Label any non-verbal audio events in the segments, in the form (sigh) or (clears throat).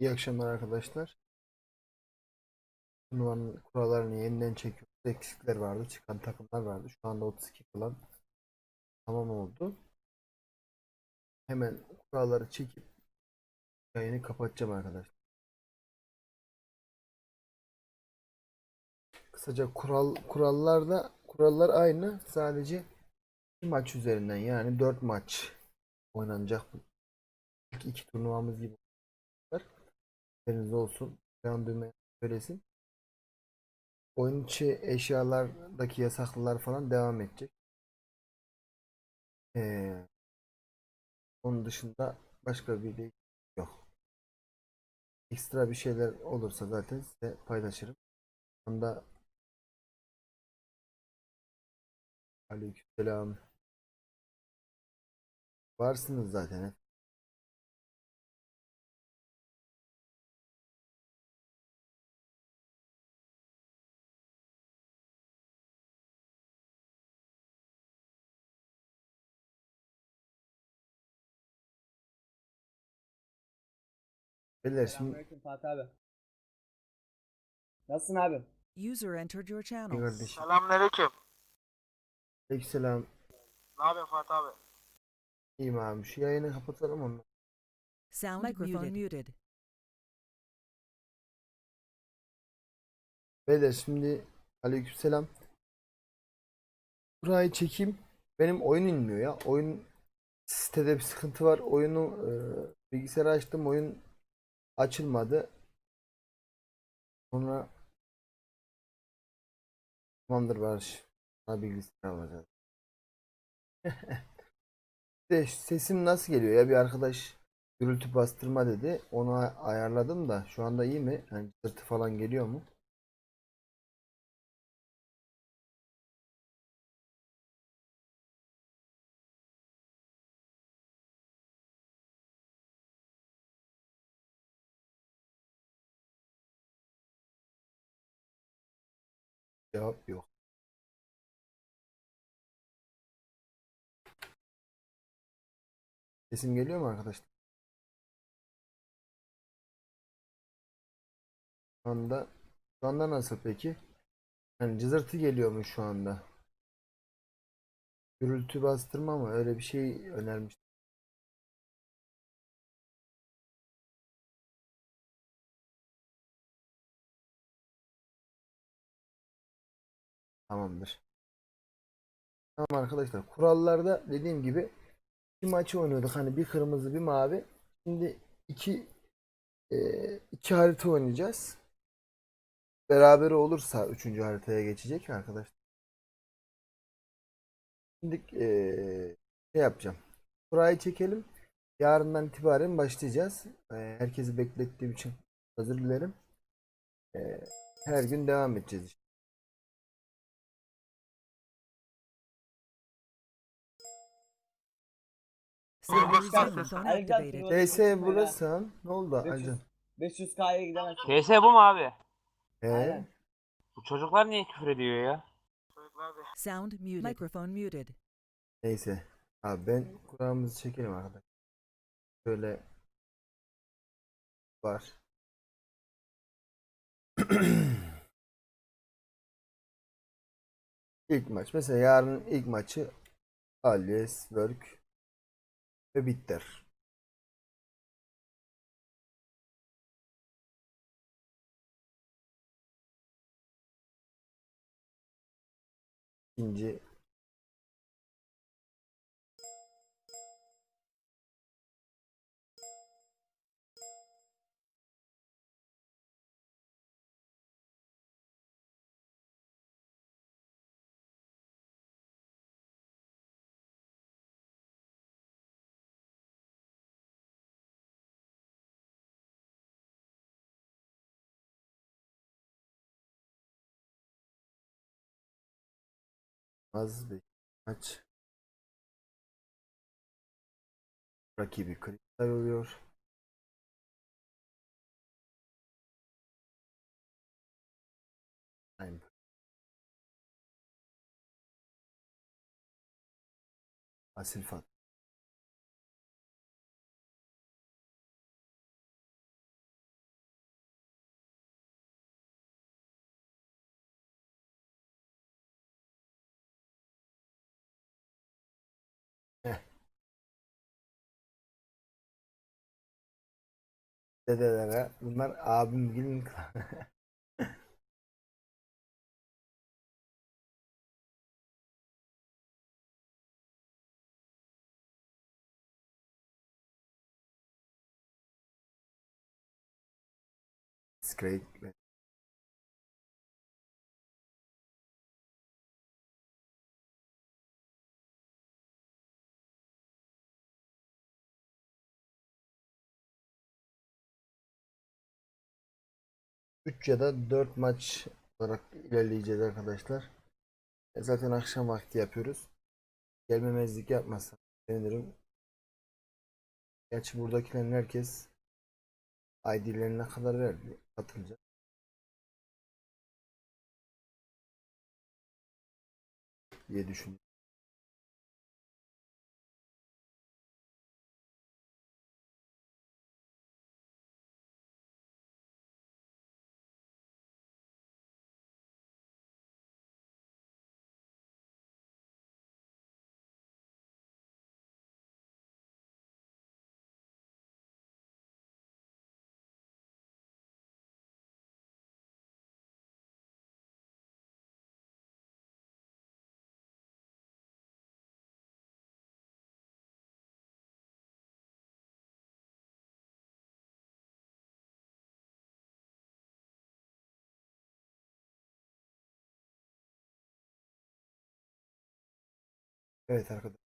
İyi akşamlar arkadaşlar. Turnuvanın kurallarını yeniden çekiyoruz. Eksikler vardı. Çıkan takımlar vardı. Şu anda 32 kalan tamam oldu. Hemen kuralları çekip yayını kapatacağım arkadaşlar. Kısaca kural kurallarda kurallar aynı. Sadece maç üzerinden yani 4 maç oynanacak. İlk iki turnuvamız gibi Haberiniz olsun. Can düğme söylesin. Oyun içi eşyalardaki yasaklılar falan devam edecek. Ee, onun dışında başka bir değişiklik yok. Ekstra bir şeyler olursa zaten size paylaşırım. Anda Aleykümselam. Varsınız zaten. Beyler şimdi Selamünaleyküm Fatih abi. Nasılsın abi? User entered your channel. kardeşim. Selamünaleyküm. Aleykümselam. Ne yapıyorsun Fatih abi? İyiyim abi. Şu yayını kapatalım onu. Sound Microphone muted. Beyler şimdi aleykümselam. Burayı çekeyim. Benim oyun inmiyor ya. Oyun sitede bir sıkıntı var. Oyunu e, bilgisayarı açtım. Oyun açılmadı. Sonra tamamdır Barış. Sana bilgisayar alacağız. de sesim nasıl geliyor ya bir arkadaş gürültü bastırma dedi. Onu ayarladım da şu anda iyi mi? Yani sırtı falan geliyor mu? Cevap yok. Sesim geliyor mu arkadaşlar? Şu anda şu anda nasıl peki? Yani cızırtı geliyor mu şu anda? Gürültü bastırma mı? Öyle bir şey önermiş. Tamamdır. Tamam arkadaşlar. Kurallarda dediğim gibi iki maçı oynuyorduk. Hani bir kırmızı bir mavi. Şimdi iki e, iki harita oynayacağız. Beraber olursa üçüncü haritaya geçecek arkadaşlar. Şimdi e, şey yapacağım. Kurayı çekelim. Yarından itibaren başlayacağız. E, herkesi beklettiğim için özür dilerim. E, her gün devam edeceğiz. DS burası. Ne oldu? 500, Acın. 500K'ya gidemezsin. TS bu mu abi? He? Aynen. Bu çocuklar niye küfür ediyor ya? Sound muted. Microphone muted. Neyse. Abi ben kurağımızı çekelim arkadaşlar. Şöyle var. (clears throat) İlk maç. Mesela yarın ilk maçı Alias, Work ve Bitter. İkinci az bir maç. Rakibi kristal oluyor. Asil Fat. dedelere. Bunlar abim gelin (laughs) Scrape 3 ya da 4 maç olarak ilerleyeceğiz arkadaşlar. E zaten akşam vakti yapıyoruz. Gelmemezlik yapmasam sevinirim. Gerçi buradakilerin herkes ID'lerine kadar verdi katılacak. diye düşünüyorum. Evet arkadaşlar.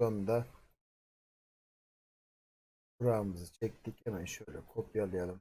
Sonunda Buramızı çektik. Hemen şöyle kopyalayalım.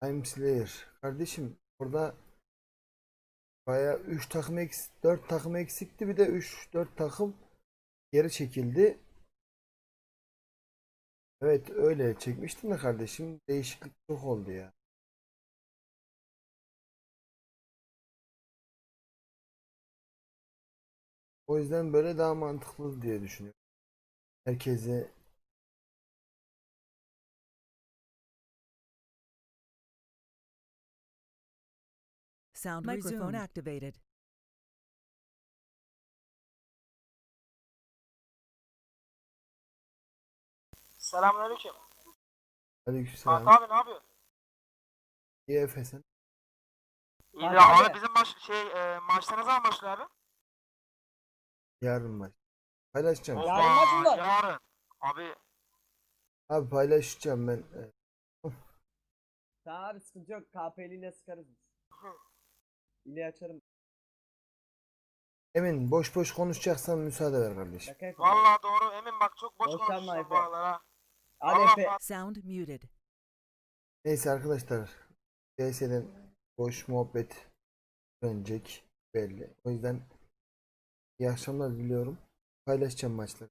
Time Slayer. Kardeşim orada baya 3 takım eksik 4 takım eksikti bir de 3 4 takım geri çekildi. Evet öyle çekmiştim de kardeşim değişiklik çok oldu ya. O yüzden böyle daha mantıklı diye düşünüyorum. Herkese Sound microphone Resumed. activated. Selamünaleyküm. Aleykümselam. Fatih abi ne yapıyorsun? İyi Efes'in. İyi abi abi. bizim maç şey e, maçta ne zaman başlıyor abi? Yarın maç. Paylaşacağım. Ya- Yarın maç mı var? Yarın. Abi Abi paylaşacağım ben. Tamam abi sıkıntı yok. KP'li ile sıkarız biz. İle açarım. Emin boş boş konuşacaksan müsaade ver kardeşim. Şaka yapıyorum. vallahi doğru emin bak çok boş Boş yapma konuşuyorsun Efe. bu. Hadi Efe. Sound muted. Neyse arkadaşlar. CS'den boş muhabbet dönecek belli. O yüzden iyi akşamlar diliyorum. Paylaşacağım maçları.